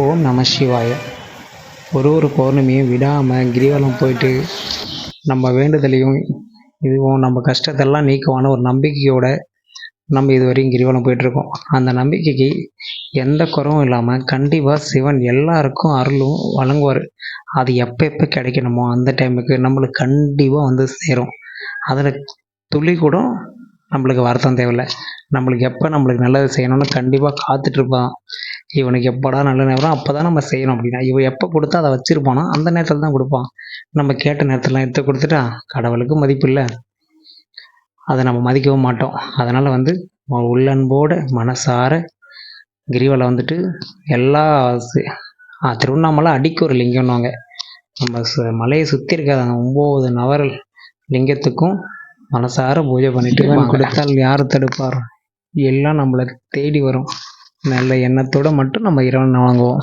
ஓம் நம சிவாய. ஒரு ஒரு பௌர்ணமியும் விடாமல் கிரிவலம் போயிட்டு நம்ம வேண்டுதலையும் இதுவும் நம்ம கஷ்டத்தெல்லாம் நீக்குவான ஒரு நம்பிக்கையோட நம்ம இது வரையும் கிரிவலம் போயிட்டுருக்கோம். அந்த நம்பிக்கைக்கு எந்த குறவும் இல்லாமல் கண்டிப்பாக சிவன் எல்லாருக்கும் அருளும் வழங்குவார். அது எப்போ எப்போ கிடைக்கணுமோ அந்த டைமுக்கு நம்மளுக்கு கண்டிப்பாக வந்து சேரும். அதில் துளி கூட நம்மளுக்கு வருத்தம் தேவையில்ல. நம்மளுக்கு எப்போ நம்மளுக்கு நல்லது செய்யணும்னு கண்டிப்பாக காத்துட்ருப்பான் இவனுக்கு எப்படா நல்ல நேரம் அப்போ தான் நம்ம செய்யணும் அப்படின்னா இவன் எப்போ கொடுத்தா அதை வச்சுருப்பானோ அந்த நேரத்தில் தான் கொடுப்பான். நம்ம கேட்ட நேரத்துலலாம் எடுத்து கொடுத்துட்டா கடவுளுக்கு மதிப்பு இல்லை. அதை நம்ம மதிக்கவும் மாட்டோம். அதனால் வந்து உள்ளன்போடு மனசார கிரிவலம் வந்துட்டு எல்லா திருவண்ணாமலை அடிக்கு ஒரு லிங்கம்னுவாங்க. நம்ம மலையை சுற்றி இருக்க அந்த ஒம்பது நவர லிங்கத்துக்கும் மனசார பூஜை பண்ணிட்டு கொடுத்தால் யார் தடுப்பார்? எல்லாம் நம்மளை தேடி வரும். நல்ல எண்ணத்தோட மட்டும் நம்ம இறைவனை வாங்குவோம்.